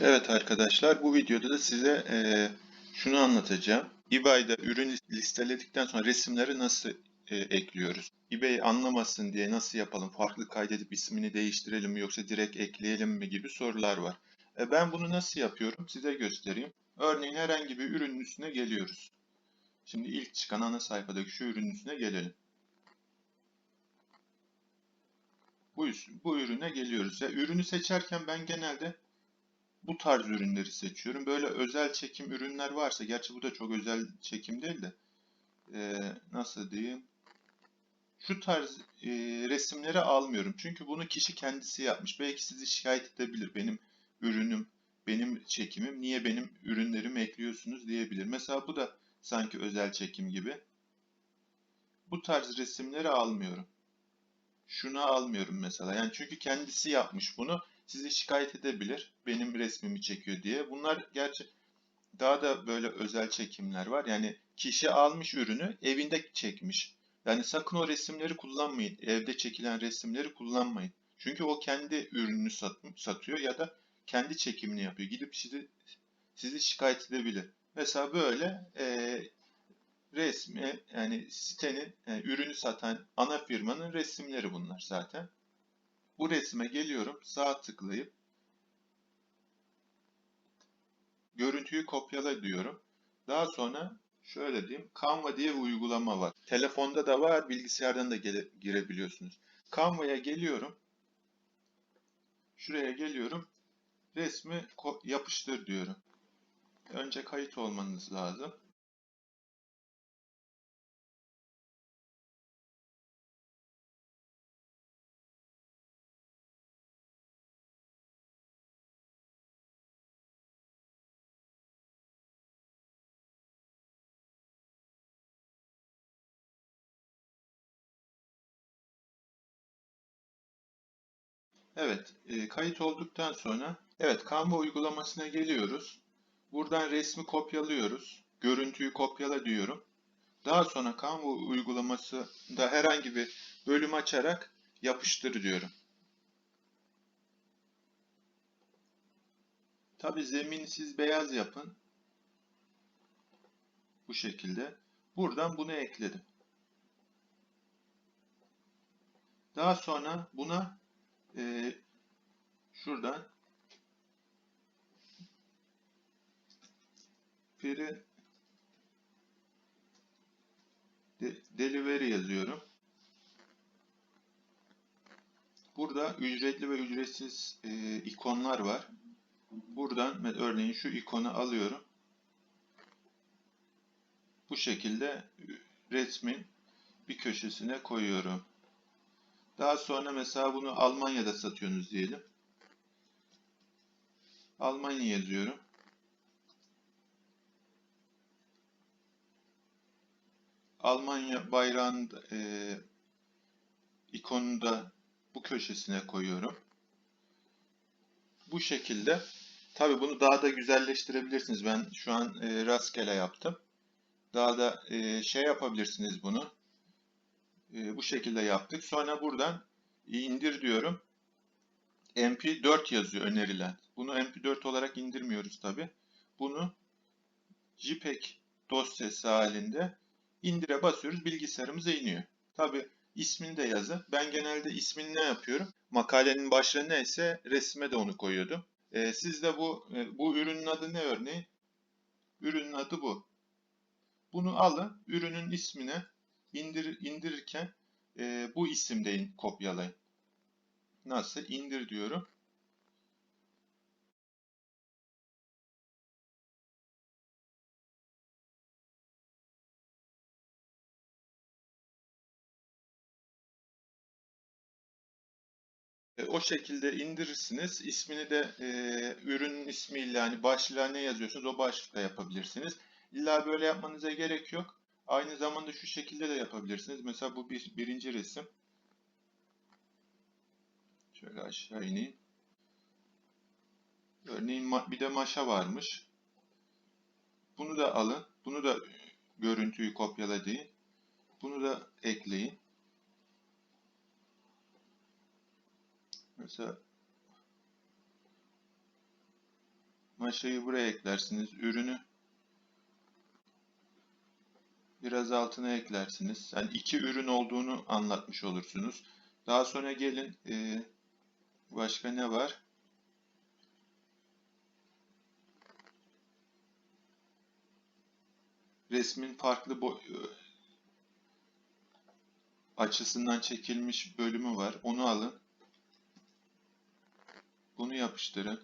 Evet arkadaşlar bu videoda da size eee, şunu anlatacağım. eBay'da ürün listeledikten sonra resimleri nasıl eee, ekliyoruz? eBay anlamasın diye nasıl yapalım? Farklı kaydedip ismini değiştirelim mi yoksa direkt ekleyelim mi gibi sorular var. E, ben bunu nasıl yapıyorum size göstereyim. Örneğin herhangi bir ürünün üstüne geliyoruz. Şimdi ilk çıkan ana sayfadaki şu ürünün üstüne gelelim. Bu, bu ürüne geliyoruz. Ya, ürünü seçerken ben genelde bu tarz ürünleri seçiyorum. Böyle özel çekim ürünler varsa, gerçi bu da çok özel çekim değil de, eee, nasıl diyeyim? Şu tarz eee, resimleri almıyorum. Çünkü bunu kişi kendisi yapmış. Belki sizi şikayet edebilir. Benim ürünüm, benim çekimim, niye benim ürünlerimi ekliyorsunuz diyebilir. Mesela bu da sanki özel çekim gibi. Bu tarz resimleri almıyorum. Şunu almıyorum mesela. Yani çünkü kendisi yapmış bunu. Sizi şikayet edebilir. Benim resmimi çekiyor diye. Bunlar gerçi daha da böyle özel çekimler var. Yani kişi almış ürünü evinde çekmiş. Yani sakın o resimleri kullanmayın. Evde çekilen resimleri kullanmayın. Çünkü o kendi ürününü sat, satıyor ya da kendi çekimini yapıyor. Gidip sizi sizi şikayet edebilir. Mesela böyle eee resmi yani sitenin yani ürünü satan ana firmanın resimleri bunlar zaten. Bu resme geliyorum sağ tıklayıp görüntüyü kopyala diyorum. Daha sonra şöyle diyeyim Canva diye bir uygulama var. Telefonda da var bilgisayardan da gele- girebiliyorsunuz. Canva'ya geliyorum. Şuraya geliyorum. Resmi yapıştır diyorum. Önce kayıt olmanız lazım. Evet, e, kayıt olduktan sonra evet Canva uygulamasına geliyoruz. Buradan resmi kopyalıyoruz. Görüntüyü kopyala diyorum. Daha sonra Canva uygulamasında herhangi bir bölüm açarak yapıştır diyorum. Tabi zemini siz beyaz yapın. Bu şekilde. Buradan bunu ekledim. Daha sonra buna e, şuradan free de- delivery yazıyorum. Burada ücretli ve ücretsiz e, ikonlar var. Buradan örneğin şu ikonu alıyorum. Bu şekilde resmin bir köşesine koyuyorum. Daha sonra mesela bunu Almanya'da satıyorsunuz diyelim. Almanya yazıyorum. Almanya bayrağının e, ikonunu da bu köşesine koyuyorum. Bu şekilde. Tabi bunu daha da güzelleştirebilirsiniz. Ben şu an e, rastgele yaptım. Daha da e, şey yapabilirsiniz bunu. E, bu şekilde yaptık. Sonra buradan indir diyorum. MP4 yazıyor önerilen. Bunu MP4 olarak indirmiyoruz tabi. Bunu JPEG dosyası halinde indire basıyoruz. Bilgisayarımıza iniyor. Tabi ismini de yazın. Ben genelde ismini ne yapıyorum? Makalenin başlığı neyse resme de onu koyuyordum. E, siz de bu e, bu ürünün adı ne örneğin? Ürünün adı bu. Bunu alın, ürünün ismine indir, indirirken e, bu isimde kopyalayın. Nasıl? İndir diyorum. E, o şekilde indirirsiniz. İsmini de e, ürünün ismiyle yani başlığa ne yazıyorsunuz o başlıkla yapabilirsiniz. İlla böyle yapmanıza gerek yok. Aynı zamanda şu şekilde de yapabilirsiniz. Mesela bu bir, birinci resim. Şöyle aşağı ineyim. Örneğin bir de maşa varmış. Bunu da alın. Bunu da görüntüyü kopyala deyin. Bunu da ekleyin. Mesela Karmaşayı buraya eklersiniz. Ürünü biraz altına eklersiniz. Yani iki ürün olduğunu anlatmış olursunuz. Daha sonra gelin e, başka ne var? Resmin farklı boy açısından çekilmiş bölümü var. Onu alın. Bunu yapıştırın.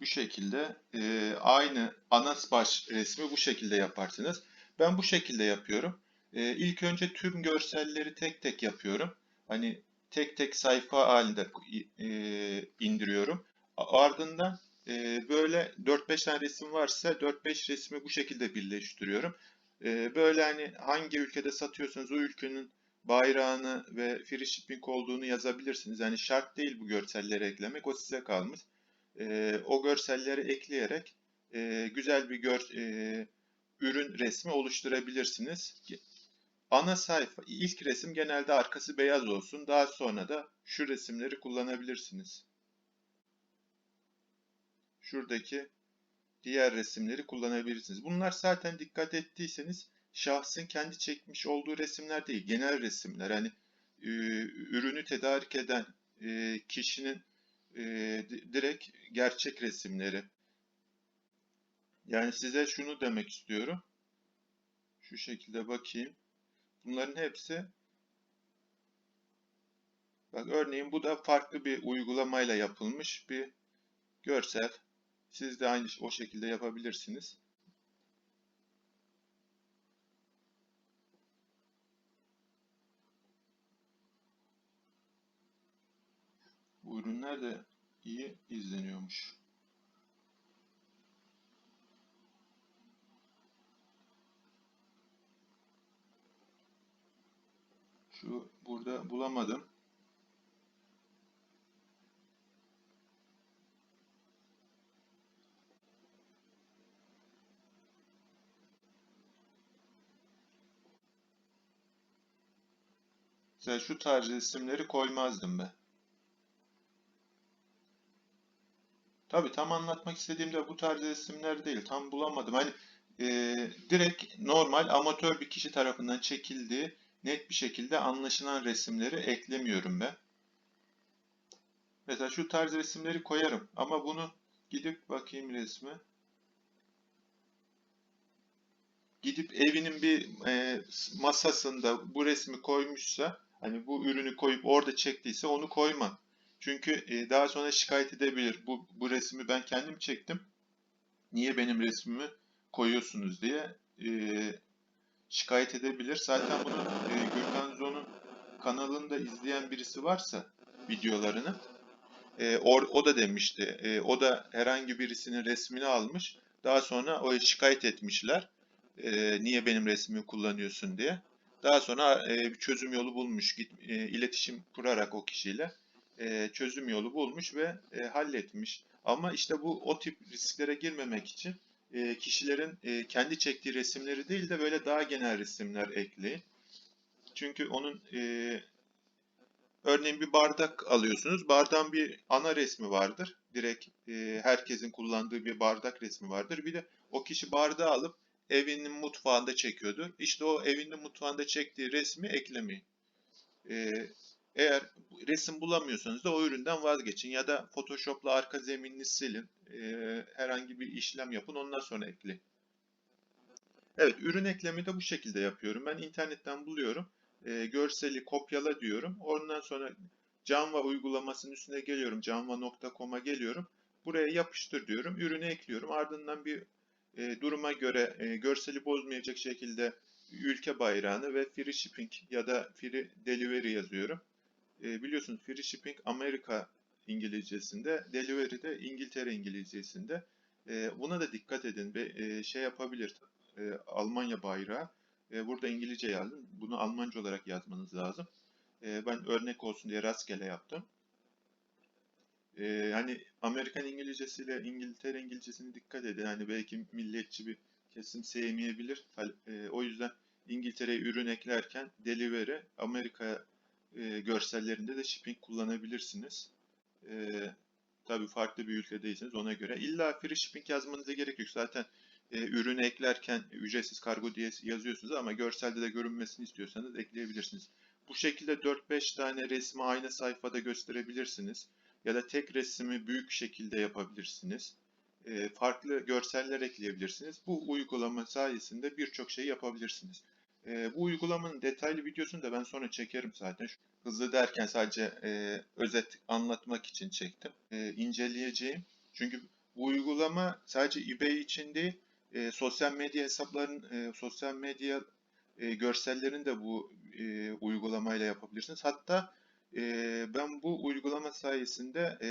Bu şekilde e, aynı ana baş resmi bu şekilde yaparsınız. Ben bu şekilde yapıyorum. E, ilk önce tüm görselleri tek tek yapıyorum. Hani tek tek sayfa halinde e, indiriyorum. Ardından e, böyle 4-5 tane resim varsa 4-5 resmi bu şekilde birleştiriyorum. E, böyle hani hangi ülkede satıyorsanız o ülkenin bayrağını ve free shipping olduğunu yazabilirsiniz. Yani şart değil bu görselleri eklemek. O size kalmış. E, o görselleri ekleyerek e, güzel bir gör, e, ürün resmi oluşturabilirsiniz. Ana sayfa, ilk resim genelde arkası beyaz olsun. Daha sonra da şu resimleri kullanabilirsiniz. Şuradaki diğer resimleri kullanabilirsiniz. Bunlar zaten dikkat ettiyseniz şahsın kendi çekmiş olduğu resimler değil, genel resimler. Hani e, ürünü tedarik eden e, kişinin e, direkt gerçek resimleri. Yani size şunu demek istiyorum. Şu şekilde bakayım. Bunların hepsi Bak örneğin bu da farklı bir uygulamayla yapılmış bir görsel. Siz de aynı o şekilde yapabilirsiniz. Bu ürünler de iyi izleniyormuş. Şu burada bulamadım. Mesela şu tarz resimleri koymazdım ben. Tabii tam anlatmak istediğimde bu tarz resimler değil. Tam bulamadım. Hani e, direkt normal amatör bir kişi tarafından çekildiği net bir şekilde anlaşılan resimleri eklemiyorum ben. Mesela şu tarz resimleri koyarım ama bunu gidip bakayım resmi. Gidip evinin bir e, masasında bu resmi koymuşsa hani bu ürünü koyup orada çektiyse onu koymam. Çünkü e, daha sonra şikayet edebilir. Bu, bu resmi ben kendim çektim. Niye benim resmimi koyuyorsunuz diye e, şikayet edebilir. Zaten bunu e, Gürkan Zo'nun kanalında izleyen birisi varsa videolarını e, o, o da demişti. E, o da herhangi birisinin resmini almış. Daha sonra o şikayet etmişler. E, niye benim resmimi kullanıyorsun diye. Daha sonra e, bir çözüm yolu bulmuş. Git, e, iletişim kurarak o kişiyle e, çözüm yolu bulmuş ve e, halletmiş. Ama işte bu o tip risklere girmemek için e, kişilerin e, kendi çektiği resimleri değil de böyle daha genel resimler ekleyin. Çünkü onun e, örneğin bir bardak alıyorsunuz. Bardağın bir ana resmi vardır. Direkt herkesin kullandığı bir bardak resmi vardır. Bir de o kişi bardağı alıp evinin mutfağında çekiyordu. İşte o evinin mutfağında çektiği resmi eklemeyin. Eğer resim bulamıyorsanız da o üründen vazgeçin ya da Photoshop'la arka zeminini silin. Ee, herhangi bir işlem yapın ondan sonra ekleyin. Evet ürün eklemi de bu şekilde yapıyorum. Ben internetten buluyorum. E, görseli kopyala diyorum. Ondan sonra Canva uygulamasının üstüne geliyorum. Canva.com'a geliyorum. Buraya yapıştır diyorum. Ürünü ekliyorum. Ardından bir e, duruma göre e, görseli bozmayacak şekilde ülke bayrağını ve free shipping ya da free delivery yazıyorum e, biliyorsunuz free shipping Amerika İngilizcesinde, delivery de İngiltere İngilizcesinde. E, buna da dikkat edin ve e, şey yapabilir. E, Almanya bayrağı. E, burada İngilizce yazdım. Bunu Almanca olarak yazmanız lazım. Ben örnek olsun diye rastgele yaptım. E, hani Amerikan İngilizcesiyle İngiltere İngilizcesine dikkat edin. Hani belki milliyetçi bir kesim sevmeyebilir. O yüzden İngiltere'ye ürün eklerken delivery Amerika e, görsellerinde de shipping kullanabilirsiniz. E, Tabii farklı bir ülkedeyseniz ona göre. İlla free shipping yazmanıza gerek yok. Zaten e, ürünü eklerken ücretsiz kargo diye yazıyorsunuz ama görselde de görünmesini istiyorsanız ekleyebilirsiniz. Bu şekilde 4-5 tane resmi aynı sayfada gösterebilirsiniz. Ya da tek resmi büyük şekilde yapabilirsiniz. E, farklı görseller ekleyebilirsiniz. Bu uygulama sayesinde birçok şey yapabilirsiniz. E, bu uygulamanın detaylı videosunu da ben sonra çekerim zaten. Hızlı derken sadece e, özet anlatmak için çektim. E, inceleyeceğim. Çünkü bu uygulama sadece eBay için değil, e, sosyal medya hesapların, e, sosyal medya e, görsellerini de bu e, uygulamayla yapabilirsiniz. Hatta e, ben bu uygulama sayesinde e,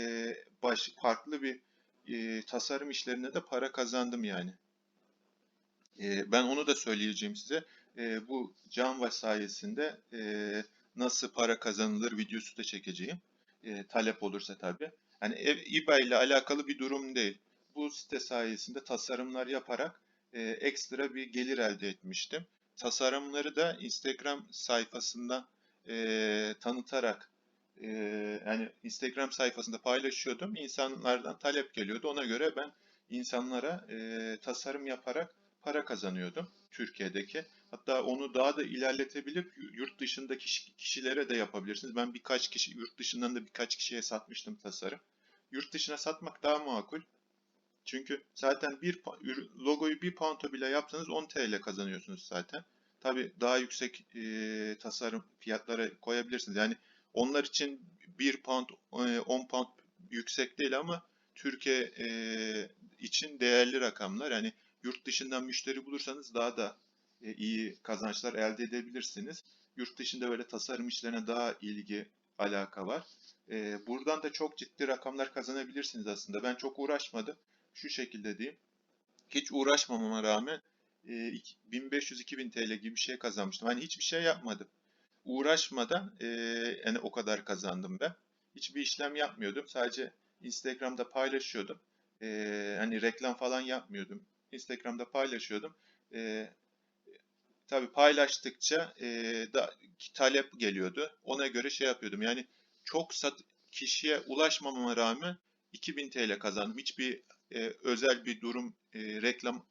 baş, farklı bir e, tasarım işlerine de para kazandım yani. E, ben onu da söyleyeceğim size. E, bu Canva sayesinde e, nasıl para kazanılır videosu da çekeceğim. E, talep olursa tabii. Yani eBay ile alakalı bir durum değil. Bu site sayesinde tasarımlar yaparak e, ekstra bir gelir elde etmiştim. Tasarımları da Instagram sayfasında e, tanıtarak e, yani Instagram sayfasında paylaşıyordum. İnsanlardan talep geliyordu. Ona göre ben insanlara e, tasarım yaparak para kazanıyordum Türkiye'deki. Hatta onu daha da ilerletebilip yurt dışındaki kişilere de yapabilirsiniz. Ben birkaç kişi, yurt dışından da birkaç kişiye satmıştım tasarım. Yurt dışına satmak daha makul. Çünkü zaten bir logoyu bir pound'a bile yapsanız 10 TL kazanıyorsunuz zaten. Tabi daha yüksek e, tasarım fiyatlara koyabilirsiniz. Yani onlar için 1 pound, e, 10 pound yüksek değil ama Türkiye e, için değerli rakamlar. Yani yurt dışından müşteri bulursanız daha da iyi kazançlar elde edebilirsiniz. Yurt dışında böyle tasarım işlerine daha ilgi, alaka var. E, buradan da çok ciddi rakamlar kazanabilirsiniz aslında. Ben çok uğraşmadım. Şu şekilde diyeyim. Hiç uğraşmamama rağmen 1500-2000 TL gibi bir şey kazanmıştım. Hani hiçbir şey yapmadım. Uğraşmadan yani o kadar kazandım ben. Hiçbir işlem yapmıyordum. Sadece Instagram'da paylaşıyordum. hani reklam falan yapmıyordum. Instagram'da paylaşıyordum. Tabii paylaştıkça e, da, talep geliyordu. Ona göre şey yapıyordum. Yani çok sat, kişiye ulaşmamama rağmen 2000 TL kazandım. Hiçbir e, özel bir durum, e, reklam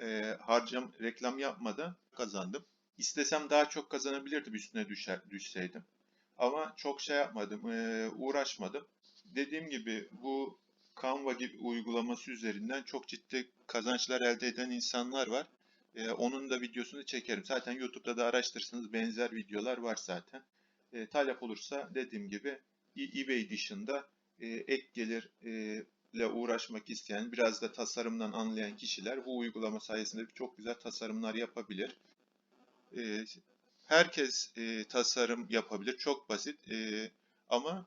e, harcam, reklam yapmadan kazandım. İstesem daha çok kazanabilirdim üstüne düşer, düşseydim. Ama çok şey yapmadım, e, uğraşmadım. Dediğim gibi bu Canva gibi uygulaması üzerinden çok ciddi kazançlar elde eden insanlar var. Ee, onun da videosunu çekerim. Zaten YouTube'da da araştırırsanız benzer videolar var zaten. E, talep olursa dediğim gibi eBay dışında e, ek gelir e, ile uğraşmak isteyen, biraz da tasarımdan anlayan kişiler bu uygulama sayesinde çok güzel tasarımlar yapabilir. E, herkes e, tasarım yapabilir. Çok basit e, ama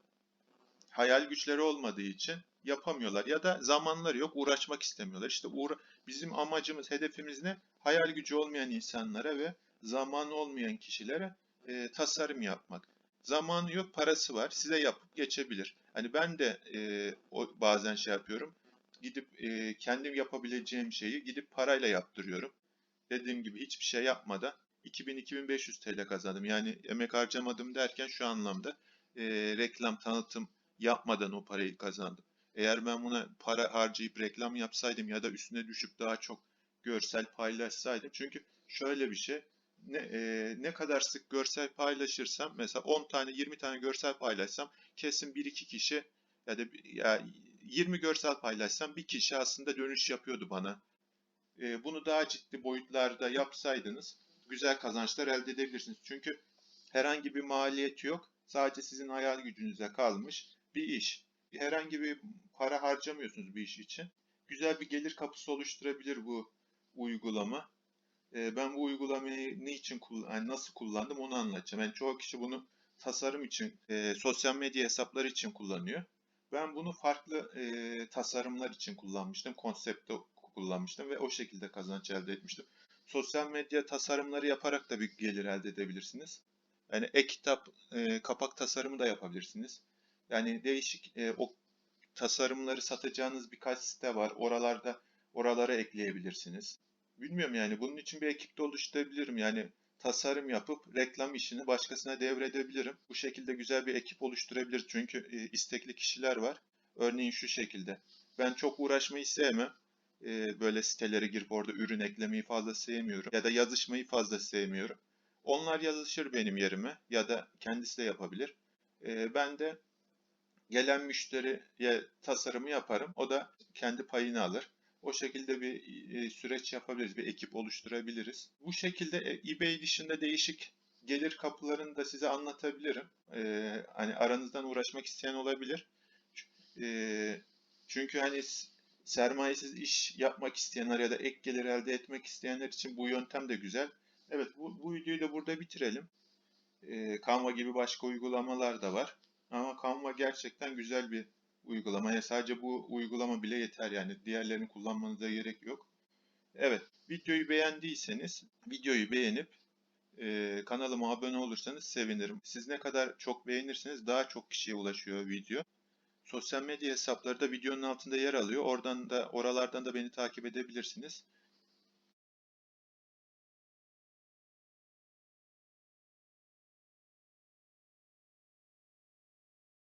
hayal güçleri olmadığı için yapamıyorlar ya da zamanları yok uğraşmak istemiyorlar. İşte uğra bizim amacımız, hedefimiz ne? Hayal gücü olmayan insanlara ve zaman olmayan kişilere e, tasarım yapmak. Zamanı yok, parası var. Size yapıp geçebilir. Hani ben de e, o, bazen şey yapıyorum. Gidip e, kendim yapabileceğim şeyi gidip parayla yaptırıyorum. Dediğim gibi hiçbir şey yapmadan 2000-2500 TL kazandım. Yani emek harcamadım derken şu anlamda e, reklam, tanıtım yapmadan o parayı kazandım. Eğer ben buna para harcayıp reklam yapsaydım ya da üstüne düşüp daha çok görsel paylaşsaydım. Çünkü şöyle bir şey ne, e, ne kadar sık görsel paylaşırsam mesela 10 tane 20 tane görsel paylaşsam kesin 1-2 kişi ya da ya 20 görsel paylaşsam bir kişi aslında dönüş yapıyordu bana. E, bunu daha ciddi boyutlarda yapsaydınız güzel kazançlar elde edebilirsiniz. Çünkü herhangi bir maliyeti yok. Sadece sizin hayal gücünüze kalmış bir iş. Herhangi bir para harcamıyorsunuz bir iş için. Güzel bir gelir kapısı oluşturabilir bu uygulama. Ee, ben bu uygulamayı ne için yani nasıl kullandım onu anlatacağım. Yani çoğu kişi bunu tasarım için, e, sosyal medya hesapları için kullanıyor. Ben bunu farklı e, tasarımlar için kullanmıştım. Konsepte kullanmıştım ve o şekilde kazanç elde etmiştim. Sosyal medya tasarımları yaparak da bir gelir elde edebilirsiniz. Yani e-kitap, e, kapak tasarımı da yapabilirsiniz. Yani değişik e, o tasarımları satacağınız birkaç site var. Oralarda oralara ekleyebilirsiniz. Bilmiyorum yani bunun için bir ekip de oluşturabilirim. Yani tasarım yapıp reklam işini başkasına devredebilirim. Bu şekilde güzel bir ekip oluşturabilir. Çünkü e, istekli kişiler var. Örneğin şu şekilde. Ben çok uğraşmayı sevmem. Ee, böyle sitelere girip orada ürün eklemeyi fazla sevmiyorum. Ya da yazışmayı fazla sevmiyorum. Onlar yazışır benim yerime ya da kendisi de yapabilir. Ee, ben de gelen müşteriye tasarımı yaparım. O da kendi payını alır. O şekilde bir e, süreç yapabiliriz, bir ekip oluşturabiliriz. Bu şekilde e, eBay dışında değişik gelir kapılarını da size anlatabilirim. Ee, hani aranızdan uğraşmak isteyen olabilir. Ee, çünkü hani sermayesiz iş yapmak isteyenler ya da ek gelir elde etmek isteyenler için bu yöntem de güzel. Evet, bu, bu videoyu da burada bitirelim. Ee, Canva gibi başka uygulamalar da var. Ama Canva gerçekten güzel bir uygulama. Ya sadece bu uygulama bile yeter yani. Diğerlerini kullanmanıza gerek yok. Evet, videoyu beğendiyseniz videoyu beğenip e, kanalıma abone olursanız sevinirim. Siz ne kadar çok beğenirseniz daha çok kişiye ulaşıyor video. Sosyal medya hesapları da videonun altında yer alıyor. Oradan da oralardan da beni takip edebilirsiniz.